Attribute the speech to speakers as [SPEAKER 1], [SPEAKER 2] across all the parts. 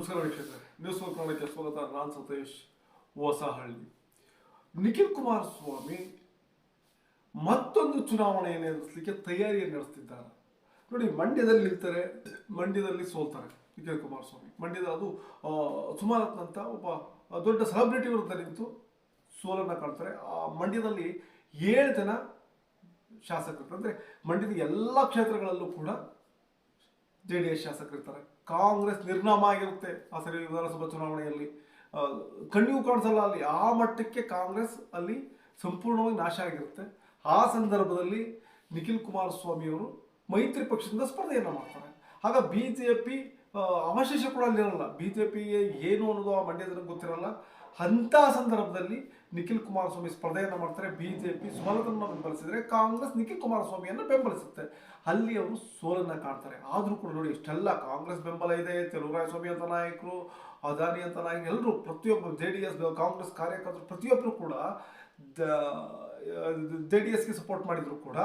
[SPEAKER 1] ನಮಸ್ಕಾರ ವೀಕ್ಷಕರೇ ನ್ಯೂಸ್ ಕನ್ನಡಕ್ಕೆ ಸ್ವಾಗತ. ನಾನು ಸತೀಶ್ ಹೊಸಹಳ್ಳಿ. ನಿಖಿಲ್ ಕುಮಾರಸ್ವಾಮಿ ಮತ್ತೊಂದು ಚುನಾವಣೆಯನ್ನು ಎದುರಿಸಲಿಕ್ಕೆ ತಯಾರಿಯನ್ನು ನಡೆಸ್ತಿದ್ದಾರೆ. ನೋಡಿ, ಮಂಡ್ಯದಲ್ಲಿ ನಿಲ್ತಾರೆ, ಮಂಡ್ಯದಲ್ಲಿ ಸೋಲ್ತಾರೆ ನಿಖಿಲ್ ಕುಮಾರಸ್ವಾಮಿ. ಮಂಡ್ಯದ ಅದು ಸುಮಾರತ್ನಂತ ಒಬ್ಬ ದೊಡ್ಡ ಸೆಲೆಬ್ರಿಟಿ ವಿರುದ್ಧ ನಿಂತು ಸೋಲನ್ನು ಕಾಣ್ತಾರೆ. ಆ, ಮಂಡ್ಯದಲ್ಲಿ ಏಳು ಜನ ಶಾಸಕರು. ಅಂದರೆ ಮಂಡ್ಯದ ಎಲ್ಲ ಕ್ಷೇತ್ರಗಳಲ್ಲೂ ಕೂಡ ಜೆ ಡಿ ಎಸ್ ಶಾಸಕರಿರ್ತಾರೆ ಕಾಂಗ್ರೆಸ್ ನಿರ್ನಾಮ ಆಗಿರುತ್ತೆ ಆ ಸರಿ ವಿಧಾನಸಭಾ ಚುನಾವಣೆಯಲ್ಲಿ. ಕಣ್ಣಿಗೂ ಕಾಣಿಸಲ್ಲ ಅಲ್ಲಿ. ಆ ಮಟ್ಟಕ್ಕೆ ಕಾಂಗ್ರೆಸ್ ಅಲ್ಲಿ ಸಂಪೂರ್ಣವಾಗಿ ನಾಶ ಆಗಿರುತ್ತೆ. ಆ ಸಂದರ್ಭದಲ್ಲಿ ನಿಖಿಲ್ ಕುಮಾರಸ್ವಾಮಿಯವರು ಮೈತ್ರಿ ಪಕ್ಷದಿಂದ ಸ್ಪರ್ಧೆಯನ್ನು ಮಾಡ್ತಾರೆ. ಆಗ ಬಿ ಜೆ ಪಿ ಅವಶೇಷ ಕೂಡ ಅಲ್ಲಿರಲ್ಲ ಬಿ ಜೆ ಪಿಗೆ ಏನು ಅನ್ನೋದು ಆ ಮಂಡ್ಯದ ಗೊತ್ತಿರಲ್ಲ. ಅಂಥ ಸಂದರ್ಭದಲ್ಲಿ ನಿಖಿಲ್ ಕುಮಾರಸ್ವಾಮಿ ಸ್ಪರ್ಧೆಯನ್ನು ಮಾಡ್ತಾರೆ. ಬಿ ಜೆ ಪಿ ಸುಮಲತನ್ನು ಬೆಂಬಲಿಸಿದರೆ ಕಾಂಗ್ರೆಸ್ ನಿಖಿಲ್ ಕುಮಾರಸ್ವಾಮಿಯನ್ನು ಬೆಂಬಲಿಸುತ್ತೆ. ಅಲ್ಲಿ ಅವರು ಸೋಲನ್ನು ಕಾಣ್ತಾರೆ. ಆದರೂ ಕೂಡ ನೋಡಿ, ಇಷ್ಟೆಲ್ಲ ಕಾಂಗ್ರೆಸ್ ಬೆಂಬಲ ಇದೆ. ಸ್ವಾಮಿ ಅಂತ ನಾಯಕರು, ಅದಾನಿ ಅಂತ ನಾಯಕರು ಎಲ್ಲರೂ ಪ್ರತಿಯೊಬ್ಬರು, ಜೆ ಡಿ ಎಸ್ ಕಾಂಗ್ರೆಸ್ ಕಾರ್ಯಕರ್ತರು ಪ್ರತಿಯೊಬ್ಬರು ಕೂಡ ಜೆ ಡಿ ಎಸ್ಗೆ ಸಪೋರ್ಟ್ ಮಾಡಿದ್ರು ಕೂಡ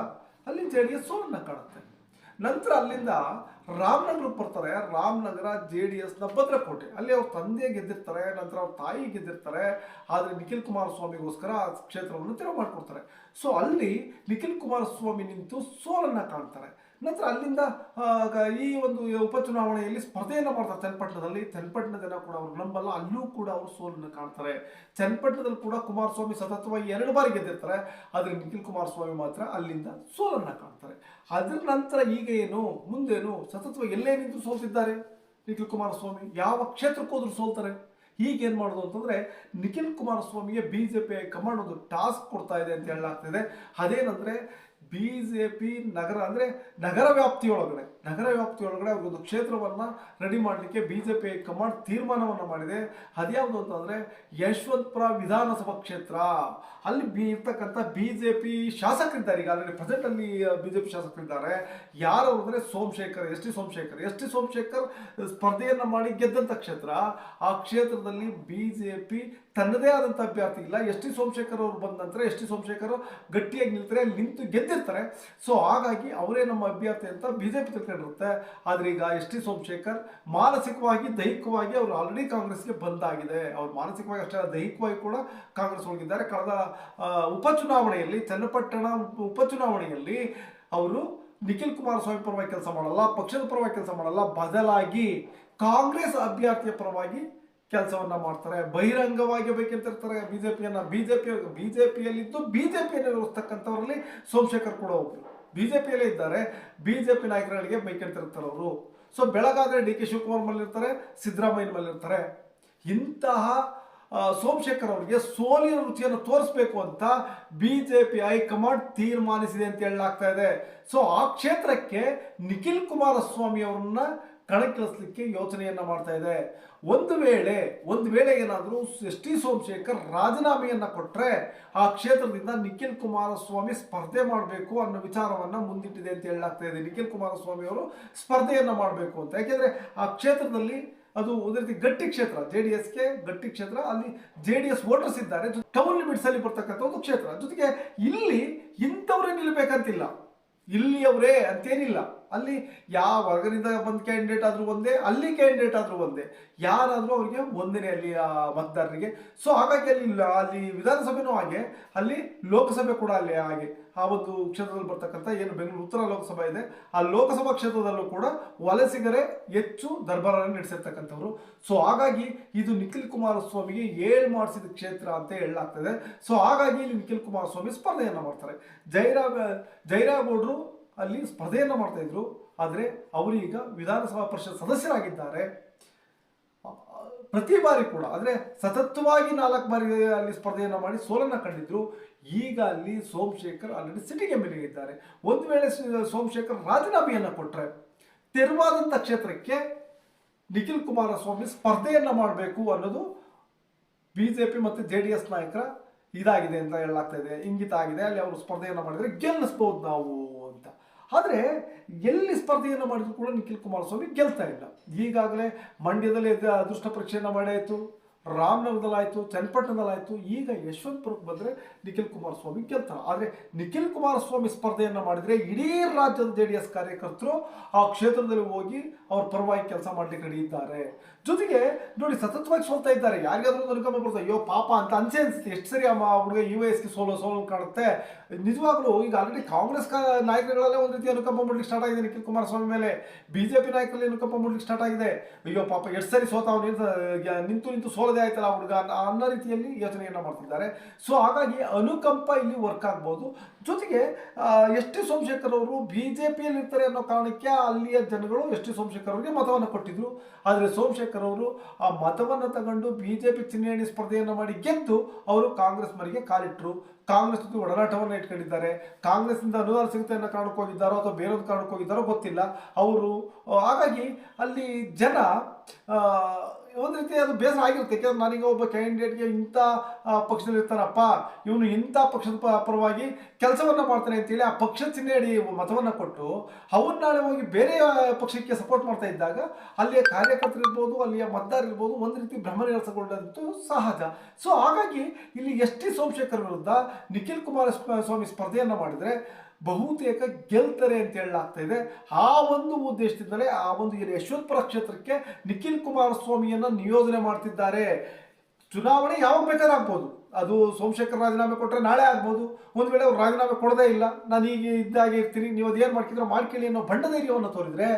[SPEAKER 1] ಅಲ್ಲಿ ಜೆ ಡಿ ಎಸ್ ಸೋಲನ್ನು ಕಾಣುತ್ತೆ. ನಂತರ ಅಲ್ಲಿಂದ ರಾಮನಗರಕ್ಕೆ ಬರ್ತಾರೆ. ರಾಮನಗರ ಜೆ ಡಿ ಎಸ್ನ ಭದ್ರಕೋಟೆ. ಅಲ್ಲಿ ಅವ್ರ ತಂದೆ ಗೆದ್ದಿರ್ತಾರೆ, ನಂತರ ಅವ್ರ ತಾಯಿ ಗೆದ್ದಿರ್ತಾರೆ. ಆದರೆ ನಿಖಿಲ್ ಕುಮಾರಸ್ವಾಮಿಗೋಸ್ಕರ ಆ ಕ್ಷೇತ್ರವನ್ನು ತೆರವು ಮಾಡಿಕೊಡ್ತಾರೆ. ಸೊ ಅಲ್ಲಿ ನಿಖಿಲ್ ಕುಮಾರಸ್ವಾಮಿ ನಿಂತು ಸೋಲನ್ನು ಕಾಣ್ತಾರೆ. ನಂತರ ಅಲ್ಲಿಂದ ಈ ಒಂದು ಉಪಚುನಾವಣೆಯಲ್ಲಿ ಸ್ಪರ್ಧೆಯನ್ನು ಮಾಡ್ತಾರೆ. ಚನ್ನಪಟ್ಟಣದಲ್ಲಿ ಚನ್ನಪಟ್ಟಣ ಜನ ಕೂಡ ಅವರು ನಂಬಲ್ಲ. ಅಲ್ಲೂ ಕೂಡ ಅವರು ಸೋಲನ್ನು ಕಾಣ್ತಾರೆ. ಚನ್ನಪಟ್ಟಣದಲ್ಲಿ ಕೂಡ ಕುಮಾರಸ್ವಾಮಿ ಸತತವಾಗಿ ಎರಡು ಬಾರಿ ಗೆದ್ದಿರ್ತಾರೆ. ಆದರೆ ನಿಖಿಲ್ ಕುಮಾರಸ್ವಾಮಿ ಮಾತ್ರ ಅಲ್ಲಿಂದ ಸೋಲನ್ನು ಕಾಣ್ತಾರೆ. ಅದರ ನಂತರ ಈಗ ಏನು ಮುಂದೇನು ಸತತವಾಗಿ ಎಲ್ಲೇ ನಿಂತು ಸೋಲ್ತಿದ್ದಾರೆ ನಿಖಿಲ್ ಕುಮಾರಸ್ವಾಮಿ. ಯಾವ ಕ್ಷೇತ್ರಕ್ಕೆ ಹೋದ್ರು ಸೋಲ್ತಾರೆ. ಈಗ ಏನು ಮಾಡೋದು ಅಂತಂದ್ರೆ, ನಿಖಿಲ್ ಕುಮಾರಸ್ವಾಮಿಗೆ ಬಿ ಜೆ ಪಿ ಕಮಾಂಡ್ ಒಂದು ಟಾಸ್ಕ್ ಕೊಡ್ತಾ ಇದೆ ಅಂತ ಹೇಳಲಾಗ್ತಿದೆ. ಅದೇನಂದ್ರೆ ಬಿ ಜೆ ಪಿ ನಗರ ಅಂದರೆ ನಗರ ವ್ಯಾಪ್ತಿಯೊಳಗಡೆ. ನಗರ ವ್ಯಾಪ್ತಿಯೊಳಗಡೆ ಒಂದು ಕ್ಷೇತ್ರವನ್ನು ರೆಡಿ ಮಾಡಲಿಕ್ಕೆ ಬಿ ಜೆ ಪಿ ಕಮಾಂಡ್ ತೀರ್ಮಾನವನ್ನು ಮಾಡಿದೆ. ಅದ್ಯಾವುದು ಅಂತಂದರೆ ಯಶವಂತಪುರ ವಿಧಾನಸಭಾ ಕ್ಷೇತ್ರ. ಅಲ್ಲಿ ಬಿ ಇರ್ತಕ್ಕಂಥ ಬಿ ಜೆ ಪಿ ಶಾಸಕರಿದ್ದಾರೆ. ಈಗ ಆಲ್ರೆಡಿ ಪ್ರೆಸೆಂಟಲ್ಲಿ ಬಿ ಜೆ ಪಿ ಶಾಸಕರಿದ್ದಾರೆ. ಯಾರು ಅಂದರೆ Somashekar, S T Somashekar. S T Somashekar ಸ್ಪರ್ಧೆಯನ್ನು ಮಾಡಿ ಗೆದ್ದಂಥ ಕ್ಷೇತ್ರ. ಆ ಕ್ಷೇತ್ರದಲ್ಲಿ ಬಿ ಜೆ ಪಿ ತನ್ನದೇ ಆದಂಥ ಅಭ್ಯರ್ಥಿ ಇಲ್ಲ. ಎಸ್ ಟಿ ಸೋಮಶೇಖರ್ ಅವರು ಬಂದ ನಂತರ ಎಸ್ ಟಿ ಸೋಮಶೇಖರ್ ಗಟ್ಟಿಯಾಗಿ ನಿಲ್ತಾರೆ, ನಿಂತು ಗೆದ್ದಿರ್ತಾರೆ. ಸೊ ಹಾಗಾಗಿ ಅವರೇ ನಮ್ಮ ಅಭ್ಯರ್ಥಿ ಅಂತ ಬಿ ಜೆ ಪಿ ತಿಳ್ಕೊಂಡಿರುತ್ತೆ ಆದರೆ ಈಗ ಎಸ್ ಟಿ ಸೋಮಶೇಖರ್ ಮಾನಸಿಕವಾಗಿ, ದೈಹಿಕವಾಗಿ ಅವರು ಆಲ್ರೆಡಿ ಕಾಂಗ್ರೆಸ್ಗೆ ಬಂದಾಗಿದೆ. ಅವ್ರು ಮಾನಸಿಕವಾಗಿ ಅಷ್ಟೇ ದೈಹಿಕವಾಗಿ ಕೂಡ ಕಾಂಗ್ರೆಸ್ ಹೋಗಿದ್ದಾರೆ. ಕಳೆದ ಉಪಚುನಾವಣೆಯಲ್ಲಿ, ಚನ್ನಪಟ್ಟಣ ಉಪಚುನಾವಣೆಯಲ್ಲಿ ಅವರು ನಿಖಿಲ್ ಕುಮಾರಸ್ವಾಮಿ ಪರವಾಗಿ ಕೆಲಸ ಮಾಡಲ್ಲ, ಪಕ್ಷದ ಪರವಾಗಿ ಕೆಲಸ ಮಾಡಲ್ಲ, ಬದಲಾಗಿ ಕಾಂಗ್ರೆಸ್ ಅಭ್ಯರ್ಥಿಯ ಪರವಾಗಿ ಕೆಲಸವನ್ನ ಮಾಡ್ತಾರೆ. ಬಹಿರಂಗವಾಗಿ ಬೇಕಂತಿರ್ತಾರೆ ಬಿಜೆಪಿಯನ್ನ. ಬಿಜೆಪಿ ಬಿಜೆಪಿಯಲ್ಲಿದ್ದು ಬಿಜೆಪಿಯನ್ನು ವಿರೋಧಿಸ್ತಕ್ಕಂಥವರಲ್ಲಿ ಸೋಮಶೇಖರ್ ಕೂಡ ಒಬ್ರು ಪಿಯಲ್ಲೇ ಇದ್ದಾರೆ. ಬಿಜೆಪಿ ನಾಯಕರುಗಳಿಗೆ ಬೈಕಂತಿರ್ತಾರೆ ಅವರು. ಸೊ ಬೆಳಗಾದ್ರೆ ಡಿ ಕೆ ಶಿವಕುಮಾರ್ ಮಲ್ಲಿರ್ತಾರೆ ಸಿದ್ದರಾಮಯ್ಯ ಮಲ್ಲಿರ್ತಾರೆ ಇಂತಹ ಸೋಮಶೇಖರ್ ಅವರಿಗೆ ಸೋಲಿನ ರುಚಿಯನ್ನು ತೋರಿಸಬೇಕು ಅಂತ ಬಿಜೆಪಿ ಹೈಕಮಾಂಡ್ ತೀರ್ಮಾನಿಸಿದೆ ಅಂತ ಹೇಳಲಾಗ್ತಾ ಇದೆ. ಸೊ ಆ ಕ್ಷೇತ್ರಕ್ಕೆ ನಿಖಿಲ್ ಕುಮಾರಸ್ವಾಮಿ ಅವರನ್ನ ಕಣಕ್ಕಿಳಿಸ್ಲಿಕ್ಕೆ ಯೋಚನೆಯನ್ನ ಮಾಡ್ತಾ ಇದೆ. ಒಂದು ವೇಳೆ ಒಂದು ವೇಳೆ ಏನಾದರೂ ಎಸ್ ಟಿ ಸೋಮಶೇಖರ್ ರಾಜೀನಾಮೆಯನ್ನು ಕೊಟ್ಟರೆ ಆ ಕ್ಷೇತ್ರದಿಂದ ನಿಖಿಲ್ ಕುಮಾರಸ್ವಾಮಿ ಸ್ಪರ್ಧೆ ಮಾಡಬೇಕು ಅನ್ನೋ ವಿಚಾರವನ್ನು ಮುಂದಿಟ್ಟಿದೆ ಅಂತ ಹೇಳಲಾಗ್ತಾ ಇದೆ. ನಿಖಿಲ್ ಕುಮಾರಸ್ವಾಮಿ ಅವರು ಸ್ಪರ್ಧೆಯನ್ನು ಮಾಡಬೇಕು ಅಂತ. ಯಾಕೆಂದರೆ ಆ ಕ್ಷೇತ್ರದಲ್ಲಿ ಅದು ಒಂದು ರೀತಿ ಗಟ್ಟಿ ಕ್ಷೇತ್ರ, ಜೆ ಡಿ ಎಸ್ಗೆ ಗಟ್ಟಿ ಕ್ಷೇತ್ರ, ಅಲ್ಲಿ ಜೆ ಡಿ ಎಸ್ ವೋಟರ್ಸ್ ಇದ್ದಾರೆ. ಟೌನ್ ಲಿಮಿಟ್ಸ್ ಅಲ್ಲಿ ಬರ್ತಕ್ಕಂಥ ಒಂದು ಕ್ಷೇತ್ರ. ಜೊತೆಗೆ ಇಲ್ಲಿ ಇಂಥವರೇ ನಿಲ್ಲಬೇಕಂತಿಲ್ಲ ಇಲ್ಲಿಯವರೇ ಅಂತೇನಿಲ್ಲ. ಅಲ್ಲಿ ಯಾವ ವರ್ಗದಿಂದ ಬಂದ ಕ್ಯಾಂಡಿಡೇಟ್ ಆದ್ರೂ ಒಂದೇ, ಅಲ್ಲಿ ಕ್ಯಾಂಡಿಡೇಟ್ ಆದ್ರೂ ಒಂದೇ. ಯಾರಾದರೂ ಅವರಿಗೆ ಒಂದನೇ ಅಲ್ಲಿ ಮತದಾರರಿಗೆ. ಸೊ ಹಾಗಾಗಿ ಅಲ್ಲಿ ಅಲ್ಲಿ ವಿಧಾನಸಭೆನೂ ಹಾಗೆ, ಅಲ್ಲಿ ಲೋಕಸಭೆ ಕೂಡ ಅಲ್ಲಿ ಹಾಗೆ. ಆ ಒಂದು ಕ್ಷೇತ್ರದಲ್ಲಿ ಬರ್ತಕ್ಕಂಥ ಏನು ಬೆಂಗಳೂರು ಉತ್ತರ ಲೋಕಸಭಾ ಇದೆ, ಆ ಲೋಕಸಭಾ ಕ್ಷೇತ್ರದಲ್ಲೂ ಕೂಡ ವಲಸಿಗರೇ ಹೆಚ್ಚು ದರ್ಬಾರನ್ನು ನಡೆಸಿರ್ತಕ್ಕಂಥವ್ರು. ಸೊ ಹಾಗಾಗಿ ಇದು ನಿಖಿಲ್ ಕುಮಾರಸ್ವಾಮಿಗೆ ಏಳು ಮಾಡಿಸಿದ ಕ್ಷೇತ್ರ ಅಂತ ಹೇಳಲಾಗ್ತದೆ. ಸೊ ಹಾಗಾಗಿ ಇಲ್ಲಿ ನಿಖಿಲ್ ಕುಮಾರಸ್ವಾಮಿ ಸ್ಪರ್ಧೆಯನ್ನು ಮಾಡ್ತಾರೆ. ಜೈರಾ ಜೈರಾಗೌಡರು ಅಲ್ಲಿ ಸ್ಪರ್ಧೆಯನ್ನು ಮಾಡ್ತಾ ಇದ್ರು. ಆದರೆ ಅವರೀಗ ವಿಧಾನಸಭಾ ಪರಿಷತ್ ಸದಸ್ಯರಾಗಿದ್ದಾರೆ. ಪ್ರತಿ ಬಾರಿ ಕೂಡ ಅಂದರೆ ಸತತವಾಗಿ ನಾಲ್ಕು ಬಾರಿ ಅಲ್ಲಿ ಸ್ಪರ್ಧೆಯನ್ನು ಮಾಡಿ ಸೋಲನ್ನು ಕಂಡಿದ್ರು. ಈಗ ಅಲ್ಲಿ ಸೋಮಶೇಖರ್ ಆಲ್ರೆಡಿ ಸಿಟಿಂಗ್ ಎಂ ಇದ್ದಾರೆ ಒಂದು ವೇಳೆ ಸೋಮಶೇಖರ್ ರಾಜೀನಾಮೆಯನ್ನು ಕೊಟ್ಟರೆ ತೆರವಾದಂಥ ಕ್ಷೇತ್ರಕ್ಕೆ ನಿಖಿಲ್ ಕುಮಾರಸ್ವಾಮಿ ಸ್ಪರ್ಧೆಯನ್ನು ಮಾಡಬೇಕು ಅನ್ನೋದು ಬಿ ಜೆ ಪಿ ಮತ್ತು ಜೆ ಡಿ ಎಸ್ ನಾಯಕರ ಇದಾಗಿದೆ ಅಂತ ಹೇಳಲಾಗ್ತಾ ಇದೆ, ಇಂಗಿತ ಆಗಿದೆ. ಅಲ್ಲಿ ಅವರು ಸ್ಪರ್ಧೆಯನ್ನು ಮಾಡಿದರೆ ಗೆಲ್ಲಿಸ್ಬೋದು ನಾವು ಅಂತ. ಆದರೆ ಎಲ್ಲಿ ಸ್ಪರ್ಧೆಯನ್ನು ಮಾಡಿದ್ರು ಕೂಡ ನಿಖಿಲ್ ಕುಮಾರಸ್ವಾಮಿ ಗೆಲ್ತಾ ಇಲ್ಲ. ಈಗಾಗಲೇ ಮಂಡ್ಯದಲ್ಲಿ ಅದ- ಅದೃಷ್ಟ ಪರೀಕ್ಷೆಯನ್ನು ಮಾಡಾಯಿತು. ರಾಮನಗರದಲ್ಲಾಯಿತು, ಚನ್ನಪಟ್ಟಣದಲ್ಲಾಯಿತು, ಈಗ ಯಶವಂತಪುರಕ್ಕೆ ಬಂದರೆ ನಿಖಿಲ್ ಕುಮಾರಸ್ವಾಮಿ ಗೆಲ್ತಾರೆ ಆದರೆ ನಿಖಿಲ್ ಕುಮಾರಸ್ವಾಮಿ ಸ್ಪರ್ಧೆಯನ್ನು ಮಾಡಿದರೆ ಇಡೀ ರಾಜ್ಯದ ಜೆ ಡಿ ಎಸ್ ಕಾರ್ಯಕರ್ತರು ಆ ಕ್ಷೇತ್ರದಲ್ಲಿ ಹೋಗಿ ಅವ್ರ ಪರವಾಗಿ ಕೆಲಸ ಮಾಡಲಿಕ್ಕೆ ನಡೆಯುತ್ತಾರೆ ಜೊತೆಗೆ ನೋಡಿ ಸತತವಾಗಿ ಸೋಲ್ತಾ ಇದ್ದಾರೆ. ಯಾರಿಗಾದ್ರೂ ಅನುಕಂಪ ಬರ್ತದೆ. ಅಯ್ಯೋ, ಪಾಪ ಅಂತ ಅನ್ಸೆ ಅನ್ಸುತ್ತೆ ಎಷ್ಟು ಸರಿ ಅಮ್ಮ ಹುಡುಗ ಯು ಎಸ್ಗೆ ಸೋಲೋ, ಸೋಲು ಕಾಣುತ್ತೆ. ನಿಜವಾಗ್ಲೂ ಈಗ ಆಲ್ರೆಡಿ ಕಾಂಗ್ರೆಸ್ ನಾಯಕರುಗಳಲ್ಲೇ ಒಂದು ರೀತಿ ಅನುಕಂಪ ಮಾಡ್ಲಿಕ್ಕೆ ಸ್ಟಾರ್ಟ್ ಆಗಿದೆ ನಿಖಿಲ್ ಕುಮಾರಸ್ವಾಮಿ ಮೇಲೆ. ಬಿಜೆಪಿ ನಾಯಕರಲ್ಲಿ ಅನುಕಂಪ ಮಾಡ್ಲಿಕ್ಕೆ ಸ್ಟಾರ್ಟ್ ಆಗಿದೆ. ಅಯ್ಯೋ, ಪಾಪ ಎಷ್ಟು ಸರಿ ಸೋತ ನಿಂತು ನಿಂತು ನಿಂತು ಸೋಲದೆ ಆಯ್ತಲ್ಲ ಹುಡುಗ ಅನ್ನೋ- ರೀತಿಯಲ್ಲಿ ಯೋಚನೆಯನ್ನು ಮಾಡ್ತಿದ್ದಾರೆ. ಸೊ ಹಾಗಾಗಿ ಅನುಕಂಪ ಇಲ್ಲಿ ವರ್ಕ್ ಆಗ್ಬೋದು. ಜೊತೆಗೆ ಎಸ್ ಟಿ ಸೋಮಶೇಖರ್ ಅವರು ಬಿಜೆಪಿಯಲ್ಲಿ ಇರ್ತಾರೆ ಅನ್ನೋ ಕಾರಣಕ್ಕೆ ಅಲ್ಲಿಯ ಜನಗಳು ಎಸ್ ಟಿ ಸೋಮಶೇಖರ್ ಅವರಿಗೆ ಮತವನ್ನು ಕೊಟ್ಟಿದ್ರು. ಆದರೆ ಸೋಮಶೇಖರ್ ಅವರು ಆ ಮತವನ್ನು ತಗೊಂಡು ಬಿಜೆಪಿ ಚಿಹ್ನೆಯಡಿ ಸ್ಪರ್ಧೆಯನ್ನು ಮಾಡಿ ಗೆದ್ದು ಅವರು ಕಾಂಗ್ರೆಸ್ ಮರಿಗೆ ಕಾಲಿಟ್ಟರು ಕಾಂಗ್ರೆಸ್ ಜೊತೆ ಒಡನಾಟವನ್ನು ಇಟ್ಕೊಂಡಿದ್ದಾರೆ. ಕಾಂಗ್ರೆಸ್ನಿಂದ ಅನುದಾನ ಸಿಗುತ್ತೆ ಅನ್ನೋ ಕಾರಣಕ್ಕೆ ಹೋಗಿದ್ದಾರೋ ಅಥವಾ ಬೇರೊಂದು ಕಾರಣಕ್ಕೆ ಹೋಗಿದ್ದಾರೋ ಗೊತ್ತಿಲ್ಲ. ಅವರು ಹಾಗಾಗಿ ಅಲ್ಲಿ ಜನ ಒಂದು ರೀತಿ ಅದು ಬೇಸರ ಆಗಿರುತ್ತೆ. ಯಾಕೆಂದ್ರೆ ನನಗೆ ಒಬ್ಬ ಕ್ಯಾಂಡಿಡೇಟ್ಗೆ ಇಂಥ ಪಕ್ಷದಲ್ಲಿರ್ತಾರಪ್ಪ ಇವನು ಇಂಥ ಪಕ್ಷದ ಪರವಾಗಿ ಕೆಲಸವನ್ನು ಮಾಡ್ತಾನೆ ಅಂತೇಳಿ ಆ ಪಕ್ಷ ಚಿಹ್ನೆಯಡಿ ಮತವನ್ನು ಕೊಟ್ಟು ಅವನ್ನ ನಾಳೆ ಹೋಗಿ ಬೇರೆ ಪಕ್ಷಕ್ಕೆ ಸಪೋರ್ಟ್ ಮಾಡ್ತಾ ಇದ್ದಾಗ ಅಲ್ಲಿಯ ಕಾರ್ಯಕರ್ತರಿರ್ಬೋದು ಅಲ್ಲಿಯ ಮತದಾರ ಇರ್ಬೋದು, ಒಂದು ರೀತಿ ಭ್ರಮ ನಿರಸಗೊಂಡಂತೂ ಸಹಜ. ಸೊ ಹಾಗಾಗಿ ಇಲ್ಲಿ ಎಸ್ ಟಿ ಸೋಮಶೇಖರ್ ವಿರುದ್ಧ ನಿಖಿಲ್ ಕುಮಾರಸ್ವಾಮಿ ಸ್ಪರ್ಧೆಯನ್ನ ಮಾಡಿದ್ರೆ ಬಹುತೇಕ ಗೆಲ್ತಾರೆ ಅಂತ ಹೇಳಲಾಗ್ತಾ ಇದೆ. ಆ ಒಂದು ಉದ್ದೇಶದಿಂದಲೇ ಆ ಒಂದು ಏನು ಯಶವಂತಪುರ ಕ್ಷೇತ್ರಕ್ಕೆ ನಿಖಿಲ್ ಕುಮಾರಸ್ವಾಮಿಯನ್ನ ನಿಯೋಜನೆ ಮಾಡ್ತಿದ್ದಾರೆ. ಚುನಾವಣೆ ಯಾವಾಗ ಬೇಕಾದ್ರೆ ಆಗ್ಬೋದು. ಅದು ಸೋಮಶೇಖರ್ ರಾಜೀನಾಮೆ ಕೊಟ್ಟರೆ ನಾಳೆ ಆಗ್ಬೋದು. ಒಂದು ವೇಳೆ ಅವ್ರು ರಾಜೀನಾಮೆ ಕೊಡದೇ ಇಲ್ಲ. ನಾನು ಈಗ ಇದ್ದಾಗೆ ಇರ್ತೀನಿ. ನೀವು ಅದೇನು ಮಾಡ್ತಿದ್ರೆ ಮಾಡ್ಕೊಳ್ಳಿ ಅನ್ನೋ ಬಂಡಧೈರ್ಯವನ್ನು ತೋರಿದ್ರೆ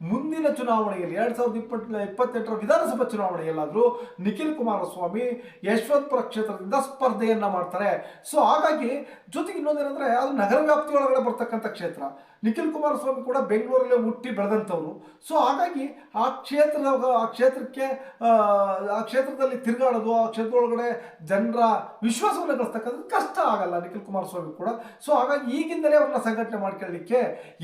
[SPEAKER 1] ಮುಂದಿನ ಚುನಾವಣೆಯಲ್ಲಿ ಎರಡ್ ಸಾವಿರದ ಇಪ್ಪತ್ತ ಇಪ್ಪತ್ತೆಂಟರ ವಿಧಾನಸಭಾ ಚುನಾವಣೆಯಲ್ಲಾದರೂ ನಿಖಿಲ್ ಕುಮಾರಸ್ವಾಮಿ ಯಶವಂತಪುರ ಕ್ಷೇತ್ರದಿಂದ ಸ್ಪರ್ಧೆಯನ್ನ ಮಾಡ್ತಾರೆ. ಸೊ ಹಾಗಾಗಿ ಜೊತೆಗೆ ಇನ್ನೊಂದೇನೆಂದ್ರೆ ಅದು ನಗರ ವ್ಯಾಪ್ತಿಯೊಳಗಡೆ ಬರ್ತಕ್ಕಂಥ ಕ್ಷೇತ್ರ. ನಿಖಿಲ್ ಕುಮಾರಸ್ವಾಮಿ ಕೂಡ ಬೆಂಗಳೂರಲ್ಲೇ ಹುಟ್ಟಿ ಬೆಳೆದಂಥವ್ರು. ಸೊ ಹಾಗಾಗಿ ಆ ಕ್ಷೇತ್ರದ ಆ ಕ್ಷೇತ್ರಕ್ಕೆ ಆ, ಕ್ಷೇತ್ರದಲ್ಲಿ ತಿರುಗಾಡೋದು ಆ ಕ್ಷೇತ್ರದೊಳಗಡೆ ಜನರ ವಿಶ್ವಾಸವನ್ನು ಗಳಿಸ್ತಕ್ಕಂಥದ್ದು ಕಷ್ಟ ಆಗಲ್ಲ ನಿಖಿಲ್ ಕುಮಾರಸ್ವಾಮಿ ಕೂಡ. ಸೊ ಹಾಗಾಗಿ ಈಗಿಂದಲೇ ಅವ್ರನ್ನ ಸಂಘಟನೆ ಮಾಡ್ಕೊಳ್ಳಿಕ್ಕೆ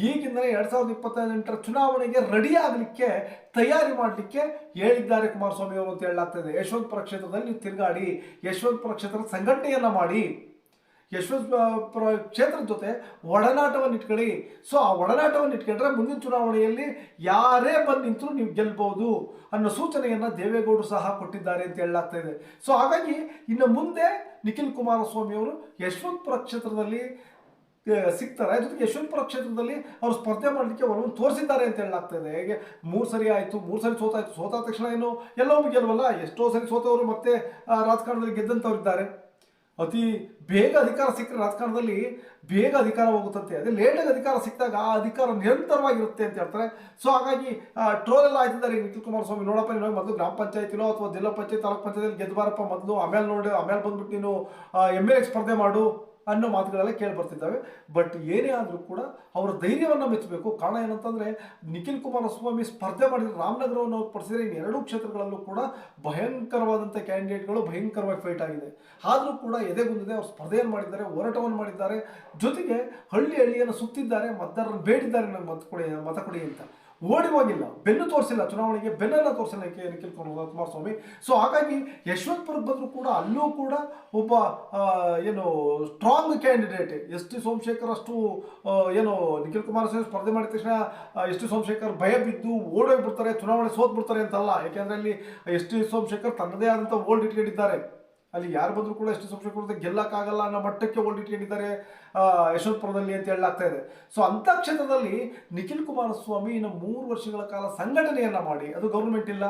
[SPEAKER 1] ಈಗಿಂದಲೇ ಎರಡು ಸಾವಿರದ ಇಪ್ಪತ್ತೆಂಟರ ಚುನಾವಣೆಗೆ ರೆಡಿ ಆಗಲಿಕ್ಕೆ ತಯಾರಿ ಮಾಡಲಿಕ್ಕೆ ಹೇಳಿದ್ದಾರೆ ಕುಮಾರಸ್ವಾಮಿ ಅವರು ಅಂತ ಹೇಳಲಾಗ್ತದೆ ಯಶವಂತಪುರ ಕ್ಷೇತ್ರದಲ್ಲಿ ತಿರುಗಾಡಿ ಯಶವಂತಪುರ ಕ್ಷೇತ್ರದ ಸಂಘಟನೆಯನ್ನು ಮಾಡಿ. ಯಶವಂತಪುರ ಕ್ಷೇತ್ರದ ಜೊತೆ ಒಡನಾಟವನ್ನು ಇಟ್ಕೊಳ್ಳಿ. ಸೊ ಆ ಒಡನಾಟವನ್ನು ಇಟ್ಕೊಂಡ್ರೆ ಮುಂದಿನ ಚುನಾವಣೆಯಲ್ಲಿ ಯಾರೇ ಬಂದು ನಿಂತರೂ ನೀವು ಗೆಲ್ಬೋದು ಅನ್ನೋ ಸೂಚನೆಯನ್ನು ದೇವೇಗೌಡರು ಸಹ ಕೊಟ್ಟಿದ್ದಾರೆ ಅಂತ ಹೇಳಲಾಗ್ತಾ ಇದೆ. ಸೊ ಹಾಗಾಗಿ ಇನ್ನು ಮುಂದೆ ನಿಖಿಲ್ ಕುಮಾರಸ್ವಾಮಿ ಅವರು ಯಶವಂತಪುರ ಕ್ಷೇತ್ರದಲ್ಲಿ ಸಿಗ್ತಾರೆ. ಜೊತೆಗೆ ಯಶವಂತಪುರ ಕ್ಷೇತ್ರದಲ್ಲಿ ಅವರು ಸ್ಪರ್ಧೆ ಮಾಡಲಿಕ್ಕೆ ಒಲವನ್ನು ತೋರಿಸಿದ್ದಾರೆ ಅಂತ ಹೇಳಲಾಗ್ತಾ ಇದೆ. ಹೇಗೆ ಮೂರು ಸರಿ ಆಯಿತು, ಮೂರು ಸರಿ ಸೋತಾಯ್ತು, ಸೋತಾದ ತಕ್ಷಣ ಏನು ಎಲ್ಲವೂ ಗೆಲ್ವಲ್ಲ? ಎಷ್ಟೋ ಸರಿ ಸೋತವರು ಮತ್ತೆ ರಾಜಕಾರಣದಲ್ಲಿ ಗೆದ್ದಂಥವ್ರು ಇದ್ದಾರೆ ಅತಿ ಬೇಗ ಅಧಿಕಾರ ಸಿಕ್ಕರೆ ರಾಜಕಾರಣದಲ್ಲಿ ಬೇಗ ಅಧಿಕಾರ ಹೋಗುತ್ತಂತೆ. ಅದೇ ಲೇಟಾಗಿ ಅಧಿಕಾರ ಸಿಕ್ಕಿದಾಗ ಆ ಅಧಿಕಾರ ನಿರಂತರವಾಗಿರುತ್ತೆ ಅಂತ ಹೇಳ್ತಾರೆ. ಸೊ ಹಾಗಾಗಿ ಟ್ರೋಲ್ ಎಲ್ಲ ಆಯ್ತಿದ್ದಾರೆ. ನಿಖಿಲ್ ಕುಮಾರಸ್ವಾಮಿ ನೋಡಪ್ಪ, ನೀನು ಮೊದಲು ಗ್ರಾಮ ಪಂಚಾಯತಿನೋ ಅಥವಾ ಜಿಲ್ಲಾ ಪಂಚಾಯತ್, ತಾಲೂಕು ಪಂಚಾಯತ್ ಗೆದ್ದು ಬಾರಪ್ಪ ಮೊದಲು, ಆಮೇಲೆ ನೋಡಿ, ಆಮೇಲೆ ಬಂದ್ಬಿಟ್ಟು ನೀನು ಎಂ ಎಲ್ ಎ ಸ್ಪರ್ಧೆ ಮಾಡು. ಅನ್ನೋ ಮಾತುಗಳೆಲ್ಲ ಕೇಳಿ ಬರ್ತಿದ್ದಾವೆ ಬಟ್ ಏನೇ ಆದರೂ ಕೂಡ ಅವರ ಧೈರ್ಯವನ್ನು ಮೆಚ್ಚಬೇಕು. ಕಾರಣ ಏನಂತಂದರೆ, ನಿಖಿಲ್ ಕುಮಾರಸ್ವಾಮಿ ಸ್ಪರ್ಧೆ ಮಾಡಿದ್ರೆ ರಾಮನಗರವನ್ನು ಪಡಿಸಿದರೆ ಇನ್ನು ಎರಡೂ ಕ್ಷೇತ್ರಗಳಲ್ಲೂ ಕೂಡ ಭಯಂಕರವಾದಂಥ ಕ್ಯಾಂಡಿಡೇಟ್ಗಳು ಭಯಂಕರವಾಗಿ ಫೈಟ್ ಆಗಿದೆ. ಆದರೂ ಕೂಡ ಎದೆಗುಂದಿದೆ, ಅವರು ಸ್ಪರ್ಧೆಯನ್ನು ಮಾಡಿದ್ದಾರೆ, ಹೋರಾಟವನ್ನು ಮಾಡಿದ್ದಾರೆ. ಜೊತೆಗೆ ಹಳ್ಳಿ ಹಳ್ಳಿಯನ್ನು ಸುತ್ತಿದ್ದಾರೆ, ಮತದಾರರನ್ನು ಬೇಡಿದ್ದಾರೆ ನನಗೆ ಮತ ಕೊಡಿ ಮತ ಕೊಡಿ ಅಂತ. ಓಡಿ ಹೋಗಿಲ್ಲ ಬೆನ್ನು ತೋರಿಸಿಲ್ಲ, ಚುನಾವಣೆಗೆ ಬೆನ್ನೆಲ್ಲ ತೋರಿಸಿಲ್ಲ ಕೆ ನಿಖಿಲ್ ಕುಮಾರ್- ಕುಮಾರಸ್ವಾಮಿ. ಸೊ ಹಾಗಾಗಿ ಯಶವಂತಪುರಕ್ಕೆ ಬಂದರೂ ಕೂಡ ಅಲ್ಲೂ ಕೂಡ ಒಬ್ಬ ಏನು strong candidate S T Somashekar ಅಷ್ಟು ಏನು ನಿಖಿಲ್ ಕುಮಾರಸ್ವಾಮಿ ಸ್ಪರ್ಧೆ ಮಾಡಿದ ತಕ್ಷಣ ಎಸ್ ಟಿ ಸೋಮಶೇಖರ್ ಭಯ ಬಿದ್ದು ಓಡೋಗ್ಬಿಡ್ತಾರೆ, ಚುನಾವಣೆ ಸೋತ್ ಬಿಡ್ತಾರೆ ಅಂತಲ್ಲ. ಯಾಕೆಂದರೆ ಅಲ್ಲಿ ಎಸ್ ಟಿ ಸೋಮಶೇಖರ್ ತನ್ನದೇ ಆದಂಥ ಓಲ್ಡ್ ಇಟ್ಕೊಂಡಿದ್ದಾರೆ. ಅಲ್ಲಿ ಯಾರು ಬಂದರೂ ಕೂಡ ಎಷ್ಟು ಸೋಮಶೇಖರ್ ಗೆಲ್ಲಕ್ಕಾಗಲ್ಲ ಅನ್ನೋ ಮಟ್ಟಕ್ಕೆ ಓಡಿಟ್ಕೊಂಡಿದ್ದಾರೆ ಯಶವಂತಪುರದಲ್ಲಿ ಅಂತ ಹೇಳಲಾಗ್ತಾ ಇದೆ. ಸೊ ಅಂಥ ಕ್ಷೇತ್ರದಲ್ಲಿ ನಿಖಿಲ್ ಕುಮಾರಸ್ವಾಮಿ ಇನ್ನು ಮೂರು ವರ್ಷಗಳ ಕಾಲ ಸಂಘಟನೆಯನ್ನು ಮಾಡಿ, ಅದು ಗೌರ್ಮೆಂಟ್ ಇಲ್ಲ,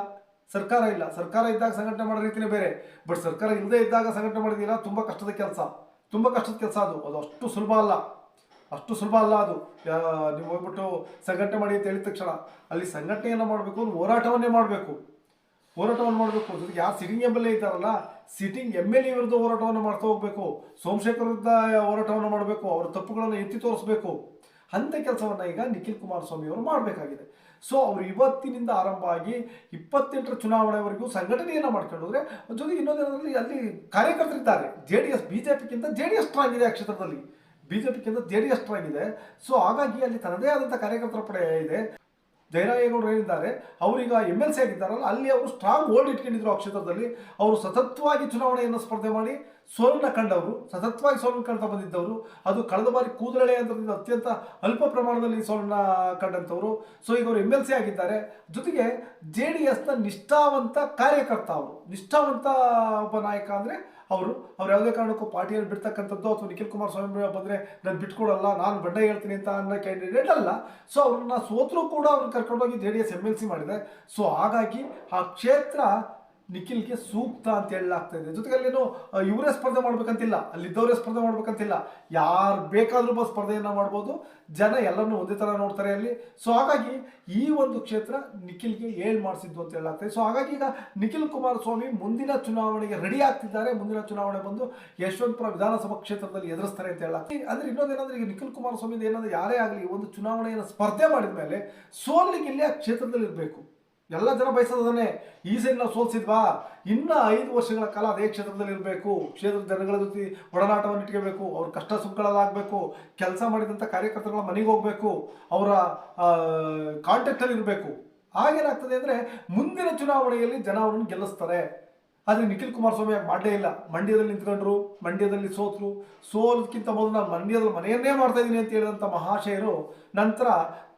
[SPEAKER 1] ಸರ್ಕಾರ ಇಲ್ಲ. ಸರ್ಕಾರ ಇದ್ದಾಗ ಸಂಘಟನೆ ಮಾಡೋ ರೀತಿನೇ ಬೇರೆ. ಬಟ್ ಸರ್ಕಾರ ಇಲ್ಲದೆ ಇದ್ದಾಗ ಸಂಘಟನೆ ಮಾಡಿದ್ದೀರಾ ತುಂಬ ಕಷ್ಟದ ಕೆಲಸ. ತುಂಬ ಕಷ್ಟದ ಕೆಲಸ ಅದು. ಅದು ಅಷ್ಟು ಸುಲಭ ಅಲ್ಲ. ಅಷ್ಟು ಸುಲಭ ಅಲ್ಲ ಅದು. ನೀವು ಹೋಗ್ಬಿಟ್ಟು ಸಂಘಟನೆ ಮಾಡಿ ಅಂತ ಹೇಳಿದ ತಕ್ಷಣ, ಅಲ್ಲಿ ಸಂಘಟನೆಯನ್ನು ಮಾಡಬೇಕು ಹೋರಾಟವನ್ನೇ ಮಾಡಬೇಕು. ಹೋರಾಟವನ್ನು ಮಾಡಬೇಕು. ಜೊತೆಗೆ ಯಾರು ಸಿಟಿಂಗ್ ಎಂ ಎಲ್ ಎ ಇದ್ದಾರಲ್ಲ ಸಿಟಿಂಗ್ ಎಂ ಎಲ್ ಎ ವಿರುದ್ಧ ಹೋರಾಟವನ್ನು ಮಾಡ್ತಾ ಹೋಗಬೇಕು. ಸೋಮಶೇಖರ್ ವಿರುದ್ಧ ಹೋರಾಟವನ್ನು ಮಾಡಬೇಕು. ಅವರ ತಪ್ಪುಗಳನ್ನು ಎತ್ತಿ ತೋರಿಸಬೇಕು. ಅಂಥ ಕೆಲಸವನ್ನು ಈಗ ನಿಖಿಲ್ ಕುಮಾರಸ್ವಾಮಿ ಅವರು ಮಾಡಬೇಕಾಗಿದೆ. ಸೊ ಅವರು ಇವತ್ತಿನಿಂದ ಆರಂಭ ಆಗಿ ಇಪ್ಪತ್ತೆಂಟರ ಚುನಾವಣೆವರೆಗೂ ಸಂಘಟನೆಯನ್ನು ಮಾಡ್ಕೊಂಡು ಹೋದ್ರೆ ಜೊತೆಗೆ ಇನ್ನೊಂದೇನಂದ್ರೆ ಅಲ್ಲಿ ಕಾರ್ಯಕರ್ತರಿದ್ದಾರೆ. J D S B J ಪಿಗಿಂತ J D S strong ಇದೆ ಆ ಕ್ಷೇತ್ರದಲ್ಲಿ. ಬಿ ಜೆ ಪಿಗಿಂತ ಜೆ ಡಿ ಎಸ್ ಸ್ಟ್ರಾಂಗ್ ಇದೆ ಸೊ ಹಾಗಾಗಿ ಅಲ್ಲಿ ತನ್ನದೇ ಆದಂಥ ಕಾರ್ಯಕರ್ತರ ಪಡೆ ಇದೆ. ಜಯರಾಯೇಗೌಡರು ಏನಿದ್ದಾರೆ ಅವರೀಗ ಎಂ ಎಲ್ ಸಿ ಆಗಿದ್ದಾರಲ್ಲ, ಅಲ್ಲಿ ಅವರು ಸ್ಟ್ರಾಂಗ್ ಹೋಲ್ಡ್ ಇಟ್ಕೊಂಡಿದ್ರು ಆ ಕ್ಷೇತ್ರದಲ್ಲಿ. ಅವರು ಸತತವಾಗಿ ಚುನಾವಣೆಯನ್ನು ಸ್ಪರ್ಧೆ ಮಾಡಿ ಸೋಲನ್ನ ಕಂಡವರು, ಸತತವಾಗಿ ಸೋಲನ್ನು ಕಂಡು ಬಂದಿದ್ದವರು. ಅದು ಕಳೆದ ಬಾರಿ ಕೂದಲಳೆ ಅಂತದಿಂದ ಅತ್ಯಂತ ಅಲ್ಪ ಪ್ರಮಾಣದಲ್ಲಿ ಸೋಲನ್ನ ಕಂಡಂಥವರು. ಸೊ ಈಗ ಅವರು ಎಂ ಎಲ್ ಸಿ ಆಗಿದ್ದಾರೆ. ಜೊತೆಗೆ ಜೆ ಡಿ ಎಸ್ನ ನಿಷ್ಠಾವಂತ ಕಾರ್ಯಕರ್ತ ಅವರು. ನಿಷ್ಠಾವಂತ ಒಬ್ಬ ನಾಯಕ ಅಂದರೆ ಅವರು, ಅವ್ರು ಯಾವುದೇ ಕಾರಣಕ್ಕೂ ಪಾರ್ಟಿಯಲ್ಲಿ ಬಿಡ್ತಕ್ಕಂಥದ್ದು ಅಥವಾ ನಿಖಿಲ್ ಕುಮಾರ್ ಸ್ವಾಮಿ ಬಂದರೆ ನಾನು ಬಿಟ್ಕೊಡಲ್ಲ, ನಾನು ಬಂಡ ಹೇಳ್ತೀನಿ ಅಂತ ಅನ್ನೋ ಕ್ಯಾಂಡಿಡೇಟ್ ಅಲ್ಲ. ಸೊ ಅವ್ರನ್ನ ಸೋತರೂ ಕೂಡ ಅವ್ರನ್ನ ಕರ್ಕೊಂಡೋಗಿ J D S M L C ಮಾಡಿದೆ. ಸೊ ಹಾಗಾಗಿ ಆ ಕ್ಷೇತ್ರ ನಿಖಿಲ್ಗೆ ಸೂಕ್ತ ಅಂತ ಹೇಳಲಾಗ್ತಾ ಇದೆ. ಜೊತೆಗೆ ಏನು ಇವರೇ ಸ್ಪರ್ಧೆ ಮಾಡ್ಬೇಕಂತಿಲ್ಲ, ಅಲ್ಲಿದ್ದವರೇ ಸ್ಪರ್ಧೆ ಮಾಡ್ಬೇಕಂತಿಲ್ಲ. ಯಾರು ಬೇಕಾದ್ರೂ ಒಬ್ಬ ಸ್ಪರ್ಧೆಯನ್ನು ಮಾಡ್ಬೋದು. ಜನ ಎಲ್ಲರನ್ನೂ ಒಂದೇ ಥರ ನೋಡ್ತಾರೆ ಅಲ್ಲಿ. ಸೊ ಹಾಗಾಗಿ ಈ ಒಂದು ಕ್ಷೇತ್ರ ನಿಖಿಲ್ಗೆ ಏಳ್ ಮಾಡಿಸಿದ್ದು ಅಂತ ಹೇಳಲಾಗ್ತದೆ ಸೊ ಹಾಗಾಗಿ ಈಗ ನಿಖಿಲ್ ಕುಮಾರಸ್ವಾಮಿ ಮುಂದಿನ ಚುನಾವಣೆಗೆ ರೆಡಿ ಆಗ್ತಿದ್ದಾರೆ. ಮುಂದಿನ ಚುನಾವಣೆ ಬಂದು ಯಶವಂತಪುರ ವಿಧಾನಸಭಾ ಕ್ಷೇತ್ರದಲ್ಲಿ ಎದುರಿಸ್ತಾರೆ ಅಂತ ಹೇಳಲಾಗ್ತದೆ ಅಂದರೆ ಇನ್ನೊಂದೇನಂದ್ರೆ ಈಗ ನಿಖಿಲ್ ಕುಮಾರಸ್ವಾಮಿ ಏನಂದ್ರೆ ಯಾರೇ ಆಗಲಿ ಒಂದು ಚುನಾವಣೆಯನ್ನು ಸ್ಪರ್ಧೆ ಮಾಡಿದ ಮೇಲೆ ಸೋಲಿಗೆ ಇಲ್ಲಿ ಆ ಕ್ಷೇತ್ರದಲ್ಲಿ ಇರಬೇಕು ಎಲ್ಲ ಜನ ಬಯಸೋದನ್ನೇ ಈ ಸೈಡ್ ಸೋಲ್ಸಿದ್ವಾ? ಇನ್ನ ಐದು ವರ್ಷಗಳ ಕಾಲ ಅದೇ ಕ್ಷೇತ್ರದಲ್ಲಿ ಇರಬೇಕು. ಕ್ಷೇತ್ರದ ಜನಗಳ ಜೊತೆ ಒಡನಾಟವನ್ನು ಇಟ್ಕೋಬೇಕು. ಅವ್ರ ಕಷ್ಟ ಸುಖಗಳಾಗಬೇಕು ಕೆಲಸ ಮಾಡಿದಂಥ ಕಾರ್ಯಕರ್ತರುಗಳ ಮನೆಗೆ ಹೋಗಬೇಕು. ಅವರ ಕಾಂಟ್ಯಾಕ್ಟಲ್ಲಿ ಇರಬೇಕು. ಆಗೇನಾಗ್ತದೆ ಅಂದರೆ ಮುಂದಿನ ಚುನಾವಣೆಯಲ್ಲಿ ಜನ ಅವರನ್ನು ಗೆಲ್ಲಿಸ್ತಾರೆ. ಆದರೆ ನಿಖಿಲ್ ಕುಮಾರಸ್ವಾಮಿ ಹಾಗೆ ಮಾಡಲೇ ಇಲ್ಲ. ಮಂಡ್ಯದಲ್ಲಿ ನಿಂತ್ಕೊಂಡ್ರು, ಮಂಡ್ಯದಲ್ಲಿ ಸೋತರು. ಸೋಲಕ್ಕಿಂತ ಮೊದಲು ನಾನು ಮಂಡ್ಯದಲ್ಲಿ ಮನೆಯನ್ನೇ ಮಾಡ್ತಾ ಇದ್ದೀನಿ ಅಂತ ಹೇಳಿದಂಥ ಮಹಾಶಯರು ನಂತರ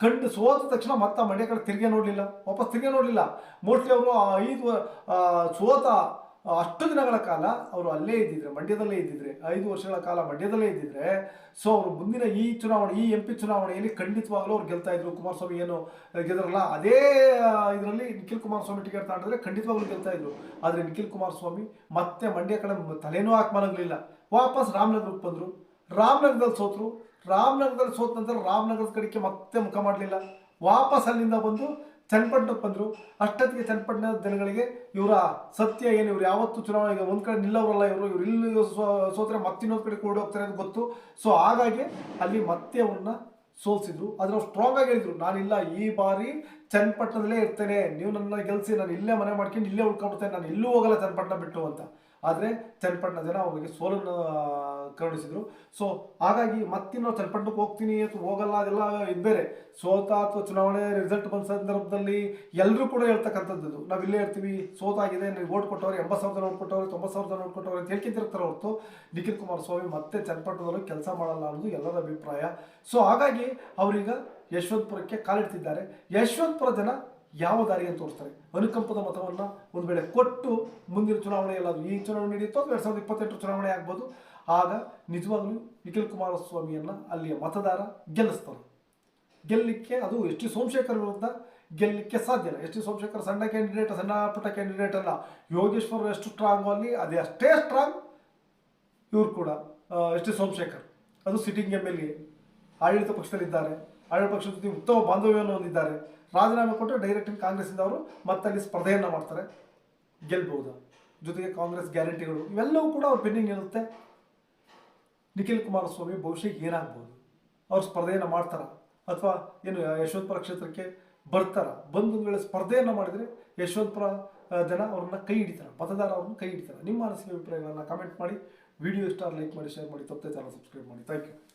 [SPEAKER 1] ಕಂಡು ಸೋತ ತಕ್ಷಣ ಮತ್ತೆ ಮಂಡ್ಯ ಕಡೆ ತಿರುಗಿ ನೋಡಲಿಲ್ಲ. ವಾಪಸ್ ತಿರುಗಿ ನೋಡಲಿಲ್ಲ. ಮೋಸ್ಟ್ಲಿ ಅವರು ಐದು ಸೋತ ಅಷ್ಟು ದಿನಗಳ ಕಾಲ ಅವರು ಅಲ್ಲೇ ಇದ್ದಿದ್ರೆ, ಮಂಡ್ಯದಲ್ಲೇ ಇದ್ದಿದ್ರೆ, ಐದು ವರ್ಷಗಳ ಕಾಲ ಮಂಡ್ಯದಲ್ಲೇ ಇದ್ದಿದ್ರೆ ಸೊ ಅವರು ಮುಂದಿನ ಈ ಚುನಾವಣೆ, ಈ ಎಂ ಪಿ ಚುನಾವಣೆಯಲ್ಲಿ ಖಂಡಿತವಾಗ್ಲೂ ಅವ್ರು ಗೆಲ್ತಾ ಇದ್ರು. ಕುಮಾರಸ್ವಾಮಿ ಏನು ಗೆದ್ರಲ್ಲ ಅದೇ ಇದರಲ್ಲಿ ನಿಖಿಲ್ ಕುಮಾರಸ್ವಾಮಿ ಟಿಕೆಟ್ ತಗೊಂಡಿದ್ರೆ ಖಂಡಿತವಾಗ್ಲೂ ಗೆಲ್ತಾ ಇದ್ರು. ಆದರೆ ನಿಖಿಲ್ ಕುಮಾರಸ್ವಾಮಿ ಮತ್ತೆ ಮಂಡ್ಯ ಕಡೆ ತಲೆನೂ ಹಾಕಿ ಮಲಗಲಿಲ್ಲ ವಾಪಸ್ ರಾಮನಗರಕ್ಕೆ ಬಂದರು. ರಾಮನಗರದಲ್ಲಿ ಸೋತರು. ರಾಮನಗರದಲ್ಲಿ ಸೋತ ನಂತರ ರಾಮನಗರದ ಕಡೆಗೆ ಮತ್ತೆ ಮುಖ ಮಾಡಲಿಲ್ಲ. ವಾಪಸ್ ಅಲ್ಲಿಂದ ಬಂದು ಚನ್ನಪಟ್ಟಣಕ್ಕೆ ಬಂದರು. ಅಷ್ಟೊತ್ತಿಗೆ ಚನ್ನಪಟ್ಟಣದ ಜನಗಳಿಗೆ ಇವರ ಸತ್ಯ ಏನು, ಇವ್ರು ಯಾವತ್ತು ಚುನಾವಣೆಗೆ ಒಂದು ಕಡೆ ನಿಲ್ಲವರಲ್ಲ ಇವರು, ಇವ್ರು ಇಲ್ಲಿ ಸೋತ್ರೆ ಮತ್ತಿನ್ನೊಂದು ಕಡೆ ಕೂಡ ಹೋಗ್ತಾರೆ ಅಂತ ಗೊತ್ತು. ಸೊ ಹಾಗಾಗಿ ಅಲ್ಲಿ ಮತ್ತೆ ಅವ್ರನ್ನ ಸೋಲ್ಸಿದ್ರು. ಅವ್ರು ಸ್ಟ್ರಾಂಗ್ ಆಗಿ ಹೇಳಿದ್ರು, ನಾನಿಲ್ಲ, ಈ ಬಾರಿ ಚನ್ನಪಟ್ಟಣದಲ್ಲೇ ಇರ್ತೇನೆ. ನೀವು ನನ್ನ ಗೆಲ್ಸಿ, ನಾನು ಇಲ್ಲೇ ಮನೆ ಮಾಡ್ಕೊಂಡು ಇಲ್ಲೇ ಉಳ್ಕೊಂಡ್ಬಿಡ್ತೇನೆ ನಾನು ಎಲ್ಲೂ ಹೋಗಲ್ಲ ಚನ್ನಪಟ್ಟಣ ಬಿಟ್ಟು ಅಂತ. ಆದರೆ ಚನ್ನಪಟ್ಟಣ ಜನ ಅವರಿಗೆ ಸೋಲನ್ನು ಕರುಣಿಸಿದ್ರು. ಸೊ ಹಾಗಾಗಿ ಮತ್ತಿನ್ನು ಚಲ್ಪಟ್ಟಕ್ಕೆ ಹೋಗ್ತೀನಿ ಅಥವಾ ಹೋಗಲ್ಲ, ಅದೆಲ್ಲ ಇದು ಬೇರೆ. ಸೋತ ಅಥವಾ ಚುನಾವಣೆ ರಿಸಲ್ಟ್ ಬಂದ ಸಂದರ್ಭದಲ್ಲಿ ಎಲ್ಲರೂ ಕೂಡ ಹೇಳ್ತಕ್ಕಂಥದ್ದು ನಾವು ಇಲ್ಲೇ ಇರ್ತೀವಿ, ಸೋತಾಗಿದೆ, ನೀವು ಓಟ್ ಕೊಟ್ಟವ್ರೆ, ಎಂಬತ್ತು ಸಾವಿರದ ಓಟ್ ಕೊಟ್ಟವ್ರೆ, ತೊಂಬತ್ತು ಸಾವಿರದ ಓಟ್ ಕೊಟ್ಟವ್ರೆ ಅಂತ ಹೇಳ್ಕೊಂತಿರ್ತಾರೆ ಹೊರತು ನಿಖಿಲ್ ಕುಮಾರಸ್ವಾಮಿ ಮತ್ತೆ ಚನ್ನಪಟ್ಟಣದಲ್ಲೂ ಕೆಲಸ ಮಾಡಲ್ಲ ಅನ್ನೋದು ಎಲ್ಲರ ಅಭಿಪ್ರಾಯ. ಸೊ ಹಾಗಾಗಿ ಅವರೀಗ ಯಶವಂತಪುರಕ್ಕೆ ಕಾಲಿಡ್ತಿದ್ದಾರೆ. ಯಶವಂತಪುರ ಜನ ಯಾವ ದಾರಿಯನ್ನು ತೋರಿಸ್ತಾರೆ? ಅನುಕಂಪದ ಮತವನ್ನು ಒಂದು ವೇಳೆ ಕೊಟ್ಟು ಮುಂದಿನ ಚುನಾವಣೆ ಎಲ್ಲ ಈ ಚುನಾವಣೆ ನಡೆಯುತ್ತೋ ಅಥವಾ ಎರಡು ಸಾವಿರದ ಇಪ್ಪತ್ತೆಂಟು ಚುನಾವಣೆ ಆಗ್ಬೋದು. ಆಗ ನಿಜವಾಗ್ಲೂ ನಿಖಿಲ್ ಕುಮಾರಸ್ವಾಮಿಯನ್ನು ಅಲ್ಲಿಯ ಮತದಾರ ಗೆಲ್ಲಿಸ್ತಾರೆ. ಗೆಲ್ಲಲಿಕ್ಕೆ ಅದು ಎಸ್ ಟಿ ಸೋಮಶೇಖರ್ ವಿರುದ್ಧ ಗೆಲ್ಲಲಿಕ್ಕೆ ಸಾಧ್ಯ ಇಲ್ಲ. ಎಸ್ ಟಿ ಸೋಮಶೇಖರ್ ಸಣ್ಣ ಕ್ಯಾಂಡಿಡೇಟ್ ಸಣ್ಣ ಪುಟ್ಟ ಕ್ಯಾಂಡಿಡೇಟ್ ಅಲ್ಲ. ಯೋಗೇಶ್ವರ್ ಎಷ್ಟು ಸ್ಟ್ರಾಂಗ್ ಅಲ್ಲಿ, ಅದೇ ಅಷ್ಟೇ ಸ್ಟ್ರಾಂಗ್ ಇವರು ಕೂಡ ಎಸ್ ಟಿ ಸೋಮಶೇಖರ್. ಅದು ಸಿಟ್ಟಿಂಗ್ ಎಂ ಎಲ್ ಎ ಆಡಳಿತ ಪಕ್ಷದಲ್ಲಿದ್ದಾರೆ. ಆಡಳಿತ ಪಕ್ಷದ ಜೊತೆ ಉತ್ತಮ ಬಾಂಧವ್ಯವನ್ನು ಹೊಂದಿದ್ದಾರೆ. ರಾಜೀನಾಮೆ ಕೊಟ್ಟರೆ ಡೈರೆಕ್ಟ್ ಕಾಂಗ್ರೆಸ್ಸಿಂದ ಅವರು ಮತ್ತಲ್ಲಿ ಸ್ಪರ್ಧೆಯನ್ನು ಮಾಡ್ತಾರೆ. ಗೆಲ್ಬಹುದು ಜೊತೆಗೆ ಕಾಂಗ್ರೆಸ್ ಗ್ಯಾರಂಟಿಗಳು ಇವೆಲ್ಲವೂ ಕೂಡ ಅವ್ರ ಪೆಂಡಿಂಗ್ ಇರುತ್ತೆ. ನಿಖಿಲ್ ಕುಮಾರಸ್ವಾಮಿ ಬಹುಶಃ ಏನಾಗ್ಬೋದು? ಅವ್ರು ಸ್ಪರ್ಧೆಯನ್ನು ಮಾಡ್ತಾರ? ಅಥವಾ ಏನು ಯಶವಂತಪುರ ಕ್ಷೇತ್ರಕ್ಕೆ ಬರ್ತಾರ? ಬಂದು ವೇಳೆ ಸ್ಪರ್ಧೆಯನ್ನು ಮಾಡಿದರೆ ಯಶವಂತಪುರ ಜನ ಅವ್ರನ್ನ ಕೈ ಹಿಡಿತಾರೆ? ಮತದಾರ ಅವ್ರನ್ನ ಕೈ ಹಿಡಿತಾರೆ? ನಿಮ್ಮ ಅನಿಸಿಕೆ, ಅಭಿಪ್ರಾಯಗಳನ್ನ ಕಮೆಂಟ್ ಮಾಡಿ. ವಿಡಿಯೋ ಇಷ್ಟ ಲೈಕ್ ಮಾಡಿ ಶೇರ್ ಮಾಡಿ, ತಪ್ಪದೆ ಚಾನಲ್ ಸಬ್ಸ್ಕ್ರೈಬ್ ಮಾಡಿ. Thank you